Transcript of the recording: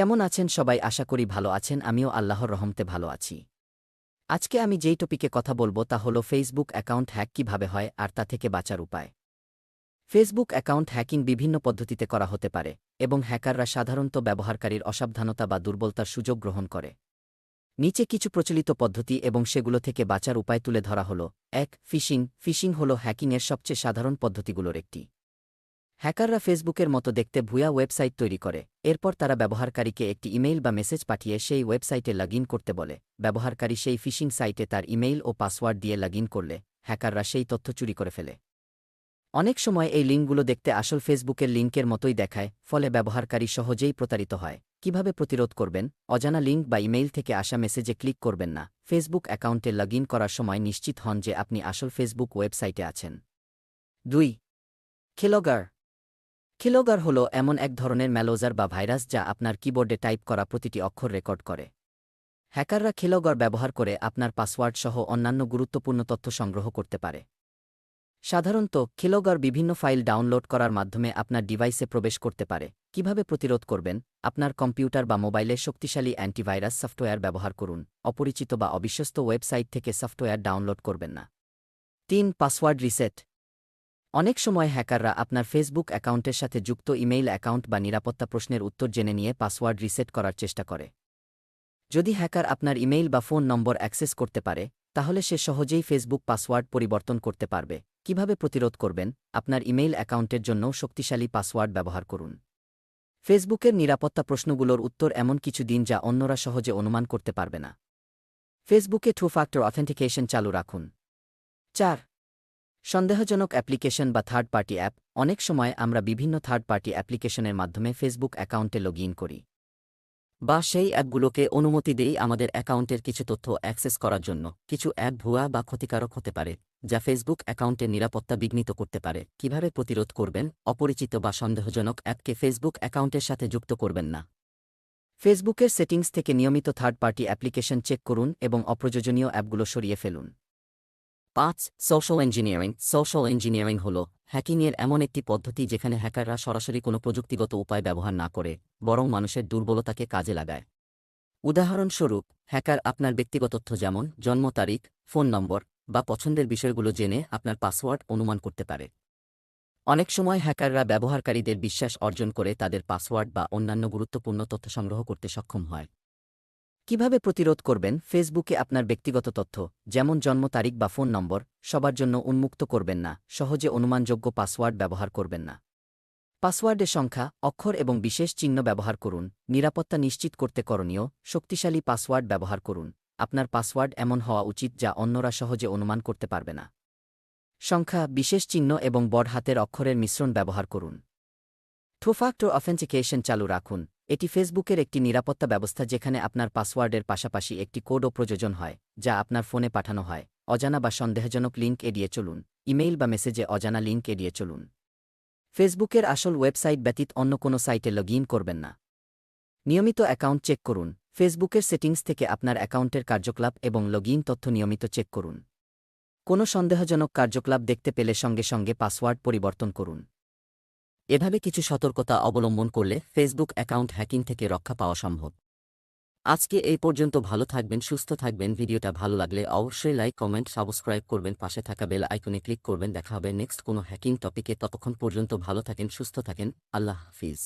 কেমন আছেন সবাই? আশা করি ভালো আছেন। আমিও আল্লাহর রহমতে ভালো আছি। আজকে আমি যেই টপিকে কথা বলব তা হলো ফেসবুক অ্যাকাউন্ট হ্যাক কীভাবে হয় আর তা থেকে বাঁচার উপায়। ফেসবুক অ্যাকাউন্ট হ্যাকিং বিভিন্ন পদ্ধতিতে করা হতে পারে এবং হ্যাকাররা সাধারণত ব্যবহারকারীর অসাবধানতা বা দুর্বলতার সুযোগ গ্রহণ করে। নিচে কিছু প্রচলিত পদ্ধতি এবং সেগুলো থেকে বাঁচার উপায় তুলে ধরা হল। এক ফিশিং ফিশিং হল হ্যাকিংয়ের সবচেয়ে সাধারণ পদ্ধতিগুলোর একটি। হ্যাকাররা ফেসবুকের মতো দেখতে ভুয়া ওয়েবসাইট তৈরি করে। এরপর তারা ব্যবহারকারীকে একটি ইমেইল বা মেসেজ পাঠিয়ে সেই ওয়েবসাইটে লগ করতে বলে। ব্যবহারকারী সেই ফিশিং সাইটে তার ইমেইল ও পাসওয়ার্ড দিয়ে লগ করলে হ্যাকাররা সেই তথ্য চুরি করে ফেলে। অনেক সময় এই লিঙ্কগুলো দেখতে আসল ফেসবুকের লিঙ্কের মতোই দেখায়, ফলে ব্যবহারকারী সহজেই প্রতারিত হয়। কীভাবে প্রতিরোধ করবেন? অজানা লিঙ্ক বা ইমেইল থেকে আসা মেসেজে ক্লিক করবেন না। ফেসবুক অ্যাকাউন্টে লগ করার সময় নিশ্চিত হন যে আপনি আসল ফেসবুক ওয়েবসাইটে আছেন। দুই খেলগার খিলোগার হল এমন এক ধরনের ম্যালোজার বা ভাইরাস যা আপনার কিবোর্ডে টাইপ করা প্রতিটি অক্ষর রেকর্ড করে। হ্যাকাররা খিলোগার ব্যবহার করে আপনার পাসওয়ার্ড সহ অন্যান্য গুরুত্বপূর্ণ তথ্য সংগ্রহ করতে পারে। সাধারণত খিলোগার বিভিন্ন ফাইল ডাউনলোড করার মাধ্যমে আপনার ডিভাইসে প্রবেশ করতে পারে। কীভাবে প্রতিরোধ করবেন? আপনার কম্পিউটার বা মোবাইলে শক্তিশালী অ্যান্টিভাইরাস সফটওয়্যার ব্যবহার করুন। অপরিচিত বা অবিশ্বস্ত ওয়েবসাইট থেকে সফটওয়্যার ডাউনলোড করবেন না। তিন, পাসওয়ার্ড রিসেট। অনেক সময় হ্যাকাররা আপনার ফেসবুক অ্যাকাউন্টের সাথে যুক্ত ইমেইল অ্যাকাউন্ট বা নিরাপত্তা প্রশ্নের উত্তর জেনে নিয়ে পাসওয়ার্ড রিসেট করার চেষ্টা করে। যদি হ্যাকার আপনার ইমেইল বা ফোন নম্বর অ্যাক্সেস করতে পারে, তাহলে সে সহজেই ফেসবুক পাসওয়ার্ড পরিবর্তন করতে পারবে। কীভাবে প্রতিরোধ করবেন? আপনার ইমেইল অ্যাকাউন্টের জন্য শক্তিশালী পাসওয়ার্ড ব্যবহার করুন। ফেসবুকের নিরাপত্তা প্রশ্নগুলোর উত্তর এমন কিছু দিন যা অন্যরা সহজে অনুমান করতে পারবে না। ফেসবুকে টু ফ্যাক্টর অথেন্টিকেশন চালু রাখুন। চার সন্দেহজনক অ্যাপ্লিকেশন বা থার্ড পার্টি অ্যাপ অনেক সময় আমরা বিভিন্ন থার্ড পার্টি অ্যাপ্লিকেশনের মাধ্যমে ফেসবুক অ্যাকাউন্টে লগ করি। বা সেই অ্যাপগুলোকে অনুমতি দেই আমাদের অ্যাকাউন্টের কিছু তথ্য অ্যাক্সেস করার জন্য। কিছু অ্যাপ ভুয়া বা ক্ষতিকারক হতে পারে, যা ফেসবুক অ্যাকাউন্টের নিরাপত্তা বিঘ্নিত করতে পারে। কীভাবে প্রতিরোধ করবেন, অপরিচিত বা সন্দেহজনক অ্যাপকে ফেসবুক অ্যাকাউন্টের সাথে যুক্ত করবেন না। ফেসবুকের সেটিংস থেকে নিয়মিত থার্ড পার্টি অ্যাপ্লিকেশন চেক করুন এবং অপ্রয়োজনীয় অ্যাপগুলো সরিয়ে ফেলুন। পাঁচ সোশ্যাল ইঞ্জিনিয়ারিং সোশ্যাল ইঞ্জিনিয়ারিং হল হ্যাকিংয়ের এমন একটি পদ্ধতি যেখানে হ্যাকাররা সরাসরি কোনো প্রযুক্তিগত উপায় ব্যবহার না করে, বরং মানুষের দুর্বলতাকে কাজে লাগায়। উদাহরণস্বরূপ হ্যাকার আপনার ব্যক্তিগত তথ্য যেমন জন্ম তারিখ ফোন নম্বর বা পছন্দের বিষয়গুলো জেনে আপনার পাসওয়ার্ড অনুমান করতে পারে। অনেক সময় হ্যাকাররা ব্যবহারকারীদের বিশ্বাস অর্জন করে তাদের পাসওয়ার্ড বা অন্যান্য গুরুত্বপূর্ণ তথ্য সংগ্রহ করতে সক্ষম হয়। কীভাবে প্রতিরোধ করবেন ফেসবুকে আপনার ব্যক্তিগত তথ্য, যেমন জন্ম তারিখ বা ফোন নম্বর, সবার জন্য উন্মুক্ত করবেন না, সহজে অনুমানযোগ্য পাসওয়ার্ড ব্যবহার করবেন না। পাসওয়ার্ডের সংখ্যা, অক্ষর এবং বিশেষ চিহ্ন ব্যবহার করুন, নিরাপত্তা নিশ্চিত করতে করণীয়, শক্তিশালী পাসওয়ার্ড ব্যবহার করুন, আপনার পাসওয়ার্ড এমন হওয়া উচিত যা অন্যরা সহজে অনুমান করতে পারবে না। সংখ্যা, বিশেষ চিহ্ন এবং বড় হাতের অক্ষরের মিশ্রণ ব্যবহার করুন। টু অথেন্টিকেশন চালু রাখুন এটি ফেসবুকের একটি নিরাপত্তা ব্যবস্থা যেখানে আপনার পাসওয়ার্ডের পাশাপাশি একটি কোডও প্রযোজন হয়, যা আপনার ফোনে পাঠানো হয়। অজানা বা সন্দেহজনক লিঙ্ক এড়িয়ে চলুন। ইমেইল বা মেসেজে অজানা লিঙ্ক এড়িয়ে চলুন। ফেসবুকের আসল ওয়েবসাইট ব্যতীত অন্য কোনো সাইটে লগ ইন করবেন না। নিয়মিত অ্যাকাউন্ট চেক করুন। ফেসবুকের সেটিংস থেকে আপনার অ্যাকাউন্টের কার্যকলাপ এবং লগ ইন তথ্য নিয়মিত চেক করুন। কোনো সন্দেহজনক কার্যকলাপ দেখতে পেলে সঙ্গে সঙ্গে পাসওয়ার্ড পরিবর্তন করুন। এভাবে কিছু সতর্কতা অবলম্বন করলে ফেসবুক অ্যাকাউন্ট হ্যাকিং থেকে রক্ষা পাওয়া সম্ভব। আজকে এই পর্যন্ত ভালো থাকবেন, সুস্থ থাকবেন। ভিডিওটা ভালো লাগলে অবশ্যই লাইক, কমেন্ট, সাবস্ক্রাইব করবেন। পাশে থাকা বেল আইকনে ক্লিক করবেন। দেখা হবে নেক্সট কোনো হ্যাকিং টপিকে। ততক্ষণ পর্যন্ত ভালো থাকেন, সুস্থ থাকেন। আল্লাহ হাফিজ।